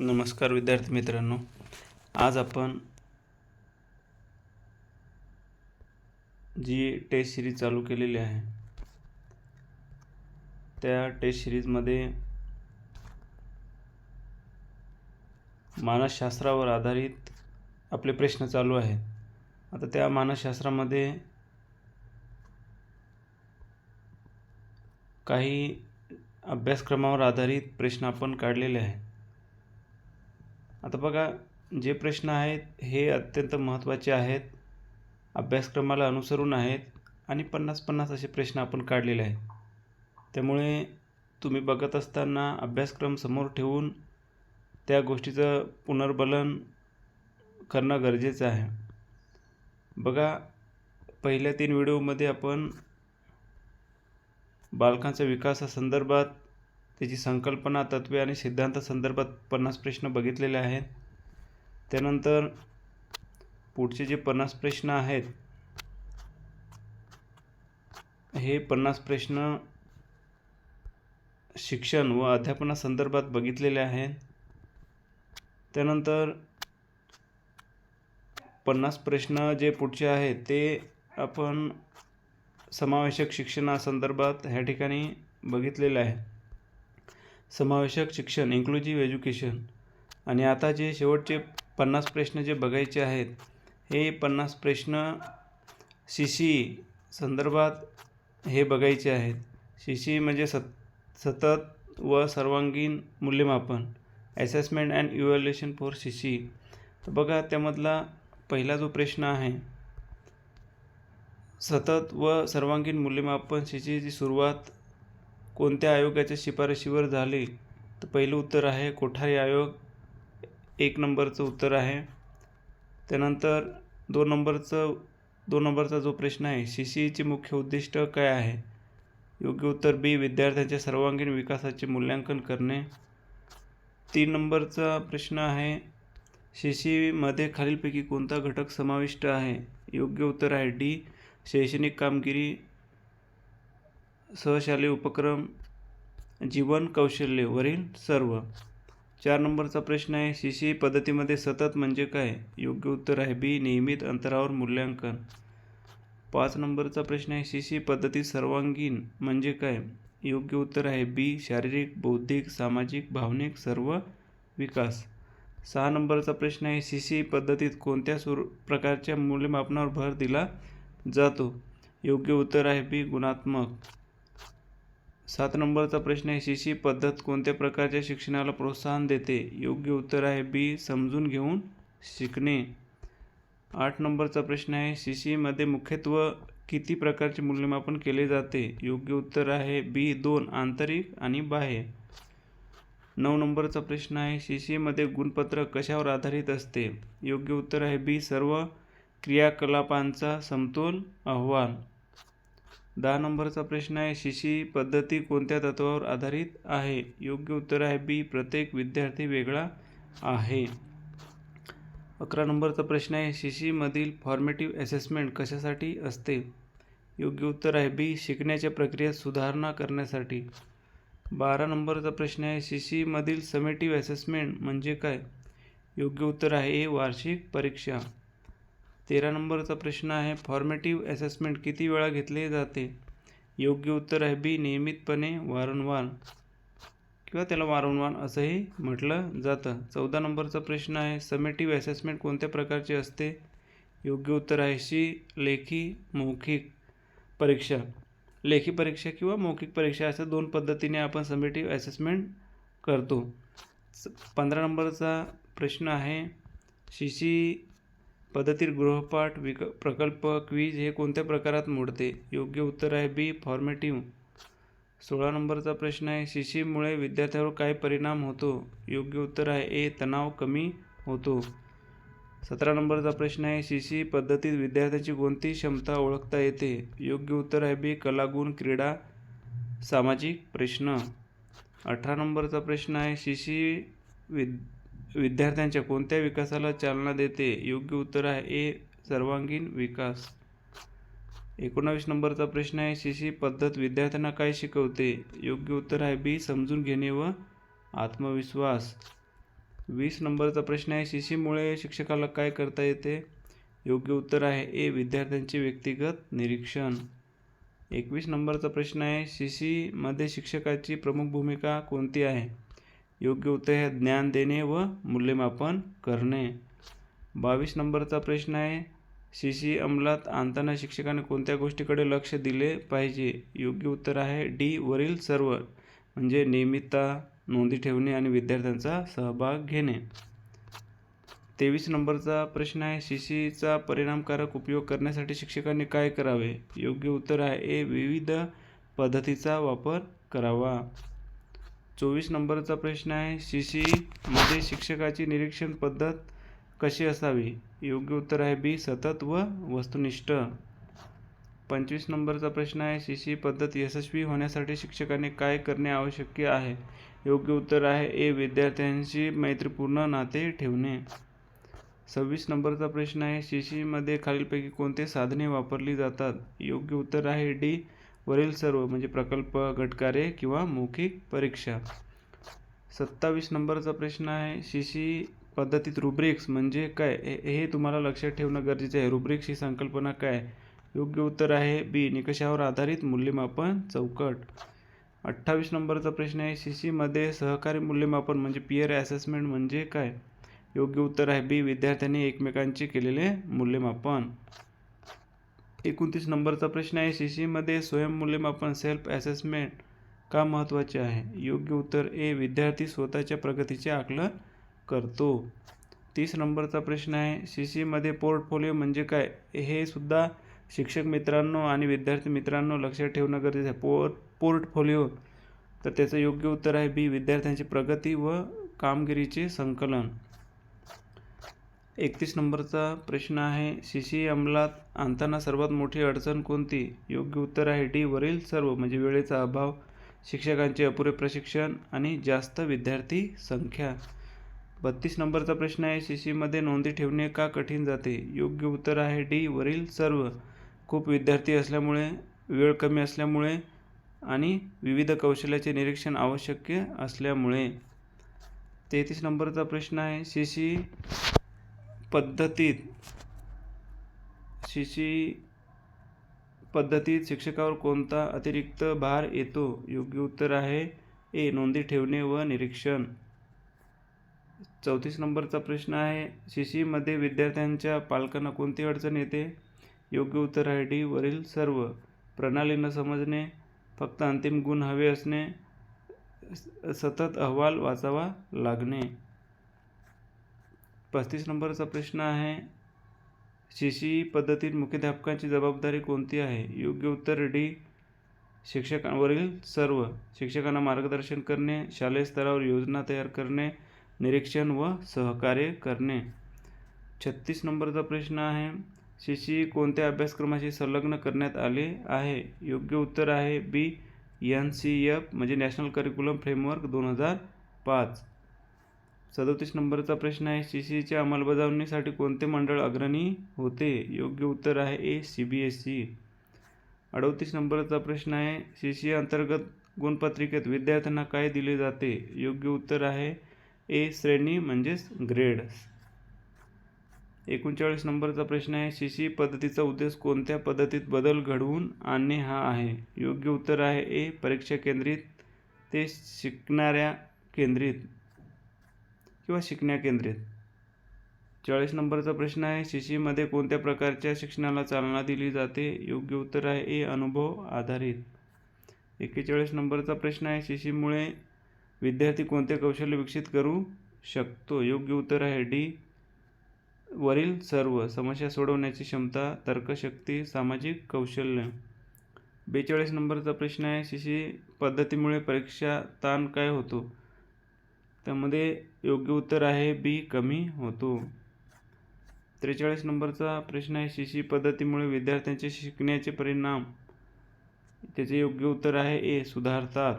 नमस्कार विद्यार्थी मित्रांनो. आज आपण जी टेस्ट सिरीज चालू केलेली आहे त्या टेस्ट सिरीजमध्ये मानसशास्त्रावर आधारित आपले प्रश्न चालू आहेत. आता त्या मानसशास्त्रामध्ये काही अभ्यासक्रमावर आधारित प्रश्न आपण काढलेले आहे आता बघा जे प्रश्न आहेत हे अत्यंत महत्त्वाचे आहेत अभ्यासक्रमाला अनुसरून आहेत आणि पन्नास पन्नास असे प्रश्न आपण काढलेले आहेत. त्यामुळे तुम्ही बघत असताना अभ्यासक्रम समोर ठेवून त्या गोष्टीचं पुनर्बलन करणं गरजेचं आहे. बघा पहिल्या तीन व्हिडिओमध्ये आपण बालकांच्या विकासासंदर्भात त्याची संकल्पना तत्वे आणि सिद्धांत संदर्भात पन्नास प्रश्न बघितलेले आहेत. त्यानंतर पुढचे जे पन्नास प्रश्न आहेत हे पन्नास प्रश्न शिक्षण व अध्यापनासंदर्भात बघितलेले आहेत. त्यानंतर पन्नास प्रश्न जे पुढचे आहेत ते आपण समावेशक शिक्षणासंदर्भात ह्या ठिकाणी बघितलेले आहे समावेशक शिक्षण इन्क्लुझिव्ह एज्युकेशन आणि आता जे शेवटचे पन्नास प्रश्न जे बघायचे आहेत हे पन्नास प्रश्न सी सी संदर्भात हे बघायचे आहेत. सी सी म्हणजे सत सतत व सर्वांगीण मूल्यमापन assessment and evaluation for C C तर बघा त्यामधला पहिला जो प्रश्न आहे सतत व सर्वांगीण मूल्यमापन सी सीची सुरुवात कोणत्या आयोगाच्या शिफारशीवर झाली? तर पहिलं उत्तर आहे कोठारी आयोग. एक नंबरचं उत्तर आहे. त्यानंतर दोन नंबरचं दोन नंबरचा जो प्रश्न आहे सी सी ईचे मुख्य उद्दिष्ट काय आहे? योग्य उत्तर बी विद्यार्थ्यांच्या सर्वांगीण विकासाचे मूल्यांकन करणे. तीन नंबरचा प्रश्न आहे सी सीमध्ये खालीलपैकी कोणता घटक समाविष्ट आहे? योग्य उत्तर आहे डी शैक्षणिक कामगिरी सहशाली उपक्रम जीवन कौशल्यवरील सर्व. चार नंबरचा प्रश्न आहे शिशी पद्धतीमध्ये सतत म्हणजे काय? योग्य उत्तर आहे बी नियमित अंतरावर मूल्यांकन. पाच नंबरचा प्रश्न आहे शिशी पद्धती सर्वांगीण म्हणजे काय? योग्य उत्तर आहे बी शारीरिक बौद्धिक सामाजिक भावनिक सर्व विकास. सहा नंबरचा प्रश्न आहे शिशी पद्धतीत कोणत्या सुर प्रकारच्या मूल्यमापनावर भर दिला जातो? योग्य उत्तर आहे बी गुणात्मक. सात नंबरचा प्रश्न आहे सी सी पद्धत कोणत्या प्रकारच्या शिक्षणाला प्रोत्साहन देते? योग्य उत्तर आहे बी समजून घेऊन शिकणे. आठ नंबरचा प्रश्न आहे सी सीमध्ये मुख्यत्व किती प्रकारचे मूल्यमापन केले जाते? योग्य उत्तर आहे बी दोन आंतरिक आणि बाह्य. नऊ नंबरचा प्रश्न आहे सी सीमध्ये गुणपत्रक कशावर आधारित असते? योग्य उत्तर आहे बी सर्व क्रियाकलापांचा समतोल अहवाल. दहा नंबरचा प्रश्न आहे शिशी पद्धती कोणत्या तत्वावर आधारित आहे? योग्य उत्तर आहे बी प्रत्येक विद्यार्थी वेगळा आहे. अकरा नंबरचा प्रश्न आहे शिशीमधील फॉर्मेटिव्ह असेसमेंट कशासाठी असते? योग्य उत्तर आहे बी शिकण्याच्या प्रक्रियेत सुधारणा करण्यासाठी. बारा नंबरचा प्रश्न आहे शिशीमधील समेटिव्ह असेसमेंट म्हणजे काय? योग्य उत्तर आहे ए वार्षिक परीक्षा. तेरा नंबरचा प्रश्न आहे फॉर्मेटिव्ह असेसमेंट किती वेळा घेतले जाते? योग्य उत्तर आहे बी नियमितपणे वारंवार. किंवा त्याला वारंवार असंही म्हटलं जातं. चौदा नंबरचा प्रश्न आहे समेटिव्ह असेसमेंट कोणत्या प्रकारचे असते? योग्य उत्तर आहे शी लेखी मौखिक परीक्षा. लेखी परीक्षा किंवा मौखिक परीक्षा अशा दोन पद्धतीने आपण समेटिव्ह असेसमेंट करतो. पंधरा नंबरचा प्रश्न आहे शिशी पद्धतीत गृहपाठ विक प्रकल्प क्वीज हे कोणत्या प्रकारात मोडते? योग्य उत्तर आहे बी फॉर्मेटिव्ह सोळा नंबरचा प्रश्न आहे शिशीमुळे विद्यार्थ्यावर काय परिणाम होतो? योग्य उत्तर आहे ए तणाव कमी होतो. सतरा नंबरचा प्रश्न आहे शिशी पद्धतीत विद्यार्थ्याची कोणती क्षमता ओळखता येते? योग्य उत्तर आहे बी कलागुण क्रीडा सामाजिक प्रश्न. अठरा नंबरचा प्रश्न आहे शिशी विद विद्यार्थ्यांच्या कोणत्या विकासाला चालना देते? योग्य उत्तर आहे ए सर्वांगीण विकास. एकोणावीस नंबरचा प्रश्न आहे शिशी पद्धत विद्यार्थ्यांना काय शिकवते? योग्य उत्तर आहे बी समजून घेणे व आत्मविश्वास. वीस नंबरचा प्रश्न आहे शिशीमुळे शिक्षकाला काय करता येते? योग्य उत्तर आहे ए विद्यार्थ्यांचे व्यक्तिगत निरीक्षण. एकवीस नंबरचा प्रश्न आहे शिशीमध्ये शिक्षकाची प्रमुख भूमिका कोणती आहे? योग्य उत्तर हे ज्ञान देणे व मूल्यमापन करणे. बावीस नंबरचा प्रश्न आहे शिशी अंमलात आणताना शिक्षकाने कोणत्या गोष्टीकडे लक्ष दिले पाहिजे? योग्य उत्तर आहे डी. वरील सर्व म्हणजे नियमितता नोंदी ठेवणे आणि विद्यार्थ्यांचा सहभाग घेणे. तेवीस नंबरचा प्रश्न आहे शिशीचा परिणामकारक उपयोग करण्यासाठी शिक्षकांनी काय करावे? योग्य उत्तर आहे ए. विविध पद्धतीचा वापर करावा. चोवीस नंबरचा प्रश्न आहे. सी सीमध्ये शिक्षकाची निरीक्षण पद्धत कशी असावी? योग्य उत्तर आहे बी सतत व वस्तुनिष्ठ. पंचवीस नंबरचा प्रश्न आहे. सी सी पद्धत यशस्वी होण्यासाठी शिक्षकाने काय करणे आवश्यक आहे? योग्य उत्तर आहे ए विद्यार्थ्यांशी मैत्रीपूर्ण नाते ठेवणे. सव्वीस नंबरचा प्रश्न आहे. सी सीमध्ये खालीलपैकी कोणते साधने वापरली जातात? योग्य उत्तर आहे डी वरील सर्व म्हणजे प्रकल्प गटकार्य किंवा मौखिक परीक्षा. सत्तावीस नंबरचा प्रश्न आहे शिशी पद्धतीत रुब्रिक्स म्हणजे काय? हे हे तुम्हाला लक्षात ठेवणं गरजेचं आहे. रुब्रिक्स ही संकल्पना काय? योग्य उत्तर आहे बी निकषावर आधारित मूल्यमापन चौकट. अठ्ठावीस नंबरचा प्रश्न आहे शिशीमध्ये सहकारी मूल्यमापन म्हणजे पियर ॲसेसमेंट म्हणजे काय? योग्य उत्तर आहे बी विद्यार्थ्यांनी एकमेकांचे केलेले मूल्यमापन. एकोणतीस नंबरचा प्रश्न आहे. सी सीमध्ये स्वयं स्वयंमूल्यमापन सेल्फ ॲसेसमेंट का महत्त्वाचे आहे? योग्य उत्तर ए विद्यार्थी स्वतःच्या प्रगतीचे आकलन करतो. तीस नंबरचा प्रश्न आहे. सी सीमध्ये पोर्टफोलिओ म्हणजे काय? हे सुद्धा शिक्षक मित्रांनो आणि विद्यार्थी मित्रांनो लक्षात ठेवणं गरजेचं आहे. पोर पोर्टफोलिओ तर त्याचं योग्य उत्तर आहे बी विद्यार्थ्यांची प्रगती व कामगिरीचे संकलन. एकतीस नंबरचा प्रश्न आहे शिशी अंमलात आणताना सर्वात मोठी अडचण कोणती? योग्य उत्तर आहे डी वरील सर्व म्हणजे वेळेचा अभाव शिक्षकांचे अपुरे प्रशिक्षण आणि जास्त विद्यार्थी संख्या. बत्तीस नंबरचा प्रश्न आहे शिशीमध्ये नोंदी ठेवणे का कठीण जाते? योग्य उत्तर आहे डी वरील सर्व खूप विद्यार्थी असल्यामुळे वेळ कमी असल्यामुळे आणि विविध कौशल्याचे निरीक्षण आवश्यक असल्यामुळे. तेहतीस नंबरचा प्रश्न आहे शिशी पद्धतीत शिशी पद्धतीत शिक्षकावर कोणता अतिरिक्त भार येतो? योग्य उत्तर आहे ए नोंदी ठेवणे व निरीक्षण. चौतीस नंबरचा प्रश्न आहे शिशीमध्ये विद्यार्थ्यांच्या पालकांना कोणती अडचण येते? योग्य उत्तर आहे डी वरील सर्व प्रणाली न समजणे फक्त अंतिम गुण हवे असणे सतत अहवाल वाचावा लागणे. पस्तीस नंबरचा प्रश्न आहे. शिशी पद्धतीत मुख्याध्यापकांची जबाबदारी कोणती आहे? योग्य उत्तर डी शिक्षकांवरील सर्व शिक्षकांना मार्गदर्शन करणे शालेय स्तरावर योजना तयार करणे निरीक्षण व सहकार्य करणे. छत्तीस नंबरचा प्रश्न आहे. शिशी कोणत्या अभ्यासक्रमाशी संलग्न करण्यात आले आहे? योग्य उत्तर आहे बी एन सी एफ म्हणजे नॅशनल करिक्युलम फ्रेमवर्क दोन हजार पाच. सदोतीस नंबरचा प्रश्न आहे. सी सीच्या अंमलबजावणीसाठी कोणते मंडळ अग्रणी होते? योग्य उत्तर आहे A C B S C अडतीस नंबरचा प्रश्न आहे. सी सी अंतर्गत गुणपत्रिकेत विद्यार्थ्यांना काय दिले जाते? योग्य उत्तर आहे ए श्रेणी म्हणजेच ग्रेड एकोणचाळीस नंबरचा प्रश्न आहे. सी सी पद्धतीचा उद्देश कोणत्या पद्धतीत बदल घडवून आणणे हा आहे? योग्य उत्तर आहे ए परीक्षा केंद्रित. ते शिकणाऱ्या केंद्रित. किंवा शिकण्याकेंद्रित चाळीस नंबरचा प्रश्न आहे शिशीमध्ये कोणत्या प्रकारच्या शिक्षणाला चालना दिली जाते? योग्य उत्तर आहे ए अनुभव आधारित. एक्केचाळीस नंबरचा प्रश्न आहे शिशीमुळे विद्यार्थी कोणते कौशल्य विकसित करू शकतो? योग्य उत्तर आहे डी वरील सर्व समस्या सोडवण्याची क्षमता तर्कशक्ती सामाजिक कौशल्य. बेचाळीस नंबरचा प्रश्न आहे शिशी पद्धतीमुळे परीक्षा ताण काय होतो? त्यामध्ये योग्य उत्तर आहे बी कमी होतो. त्रेचाळीस नंबरचा प्रश्न आहे शिशी पद्धतीमुळे विद्यार्थ्यांचे शिकण्याचे परिणाम. त्याचे योग्य उत्तर आहे ए सुधारतात.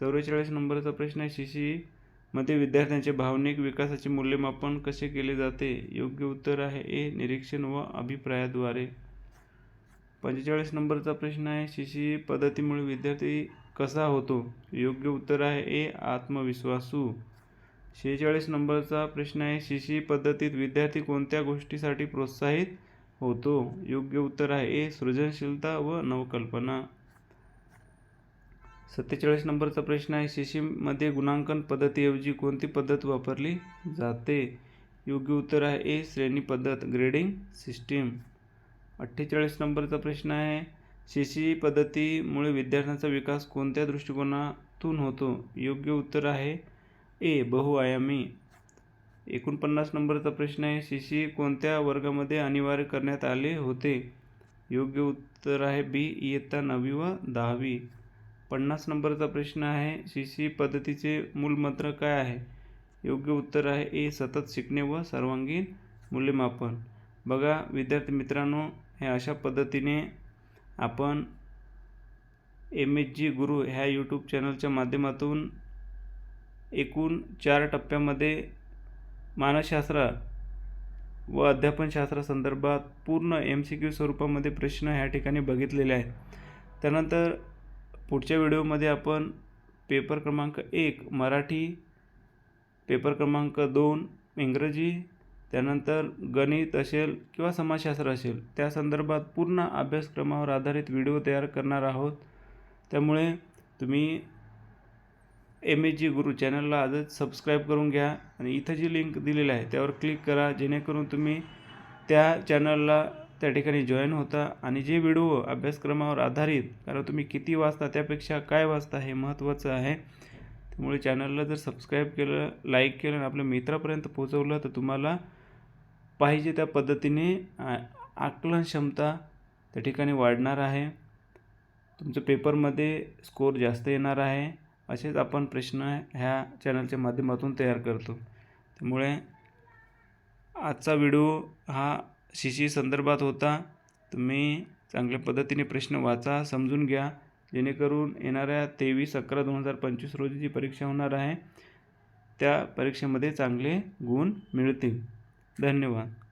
चौवेचाळीस नंबरचा प्रश्न आहे शिशीमध्ये विद्यार्थ्यांचे भावनिक विकासाचे मूल्यमापन कसे केले जाते? योग्य उत्तर आहे ए निरीक्षण व अभिप्रायाद्वारे. पंचेचाळीस नंबरचा प्रश्न आहे शिशी पद्धतीमुळे विद्यार्थी कसा होतो? योग्य उत्तर आहे ए आत्मविश्वासू. शेहेचाळीस नंबरचा प्रश्न आहे शिशी पद्धतीत विद्यार्थी कोणत्या गोष्टीसाठी प्रोत्साहित होतो? योग्य उत्तर आहे ए सृजनशीलता व नवकल्पना. सत्तेचाळीस नंबरचा प्रश्न आहे शिशीमध्ये गुणांकन पद्धतीऐवजी कोणती पद्धत वापरली जाते? योग्य उत्तर आहे ए श्रेणी पद्धत ग्रेडिंग सिस्टीम. अठ्ठेचाळीस नंबरचा प्रश्न आहे शिशी e पद्धतीमुळे विद्यार्थ्यांचा विकास कोणत्या दृष्टिकोनातून होतो? योग्य उत्तर आहे ए बहुआयामी. एकोणपन्नास नंबरचा प्रश्न आहे शिशी e कोणत्या वर्गामध्ये अनिवार्य करण्यात आले होते? योग्य उत्तर आहे बी इयत्ता नववी व दहावी. पन्नास नंबरचा प्रश्न आहे शिशी e पद्धतीचे मूलमंत्र काय आहे? योग्य उत्तर आहे ए सतत शिकणे व सर्वांगीण मूल्यमापन. बघा विद्यार्थी मित्रांनो हे अशा पद्धतीने आपण एम एच जी गुरु ह्या यूट्यूब चॅनलच्या माध्यमातून एकूण चार टप्प्यामध्ये मानसशास्त्र व अध्यापनशास्त्रासंदर्भात पूर्ण एम सी क्यू स्वरूपामध्ये प्रश्न ह्या ठिकाणी बघितलेले आहेत. त्यानंतर पुढच्या व्हिडिओमध्ये आपण पेपर क्रमांक एक मराठी पेपर क्रमांक दोन इंग्रजी त्यानंतर गणित असेल किंवा समाजशास्त्र असेल त्या संदर्भात पूर्ण अभ्यासक्रमावर आधारित व्हिडिओ तयार करणार आहोत. त्यामुळे तुम्ही एम एच जी गुरु चॅनलला आजच सबस्क्राईब करून घ्या आणि इथं जी लिंक दिलेली आहे त्यावर क्लिक करा जेणेकरून तुम्ही त्या चॅनलला त्या ठिकाणी जॉईन होता आणि जे व्हिडिओ अभ्यासक्रमावर आधारित कारण तुम्ही किती वाचता त्यापेक्षा काय वाचता हे महत्त्वाचं आहे. त्यामुळे चॅनलला जर सबस्क्राईब केलं लाईक केलं आणि आपल्या मित्रापर्यंत पोहोचवलं तर तुम्हाला पाहिजे त्या पद्धतीने आकलन क्षमता त्या ठिकाणी वाढणार आहे. तुमचं पेपरमध्ये स्कोर जास्त येणार आहे. असेच आपण प्रश्न ह्या चॅनलच्या माध्यमातून तयार करतो. त्यामुळे आजचा व्हिडिओ हा शिशी संदर्भात होता. तुम्ही चांगल्या पद्धतीने प्रश्न वाचा समजून घ्या. जेणेकरून येणाऱ्या तेवीस अकरा दोन हजार पंचवीस रोजी जी परीक्षा होणार आहे त्या परीक्षेमध्ये चांगले गुण मिळतील. धन्यवाद.